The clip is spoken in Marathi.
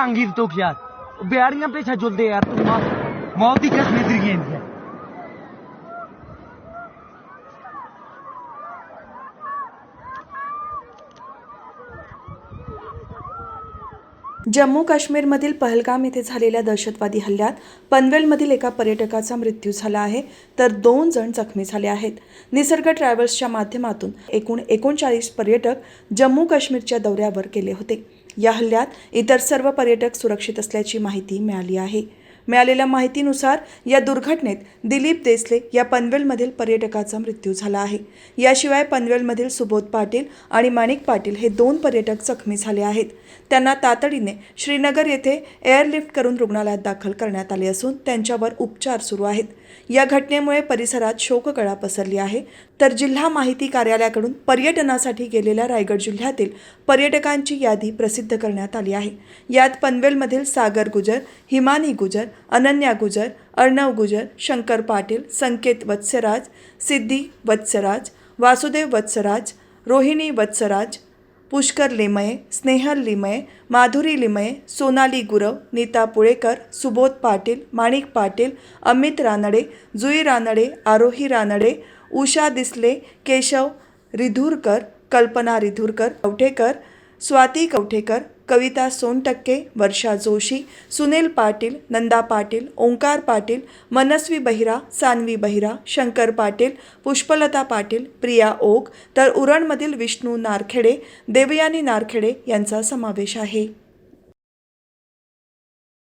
अंगीर तो यार बिहारियां पीछे जुलते यार तू मौत मौत की कसम इधर है? जम्मू काश्मीरमधील पहलगाम येथे झालेल्या दहशतवादी हल्ल्यात पनवेलमधील एका पर्यटकाचा मृत्यू झाला आहे तर दोन जण जखमी झाले आहेत. निसर्ग ट्रॅव्हल्सच्या माध्यमातून एकूण एकोणचाळीस पर्यटक जम्मू काश्मीरच्या दौऱ्यावर गेले होते. या हल्ल्यात इतर सर्व पर्यटक सुरक्षित असल्याची माहिती मिळाली आहे. मिळालेल्या माहितीनुसार या दुर्घटनेत दिलीप देसले या पनवेलमधील पर्यटकाचा मृत्यू झाला आहे. याशिवाय पनवेलमधील सुबोध पाटील आणि माणिक पाटील हे दोन पर्यटक जखमी झाले आहेत. त्यांना तातडीने श्रीनगर येथे एअरलिफ्ट करून रुग्णालयात दाखल करण्यात आले असून त्यांच्यावर उपचार सुरू आहेत. या घटनेमुळे परिसरात शोककळा पसरली आहे. तर जिल्हा माहिती कार्यालयाकडून पर्यटनासाठी गेलेल्या रायगड जिल्ह्यातील पर्यटकांची यादी प्रसिद्ध करण्यात आली आहे. यात पनवेलमधील सागर गुजर हिमानी गुजर अनन्या गुजर अर्णव गुजर शंकर पाटील संकेत वत्सराज सिद्धी वत्सराज वासुदेव वत्सराज रोहिणी वत्सराज पुष्कर लिमये स्नेहल लिमये माधुरी लिमये सोनाली गुरव नीता पुळेकर सुबोध पाटील माणिक पाटील अमित रानडे जुई रानडे आरोही रानडे उषा दिसले केशव रिधुरकर कल्पना रिधुरकर कवठेकर स्वाती कवठेकर कविता सोनटक्के वर्षा जोशी सुनील पाटील नंदा पाटील ओंकार पाटील मनस्वी बहिरा सानवी बहिरा शंकर पाटील पुष्पलता पाटील प्रिया ओक तर उरणमधील विष्णू नारखेडे देवयानी नारखेडे यांचा समावेश आहे.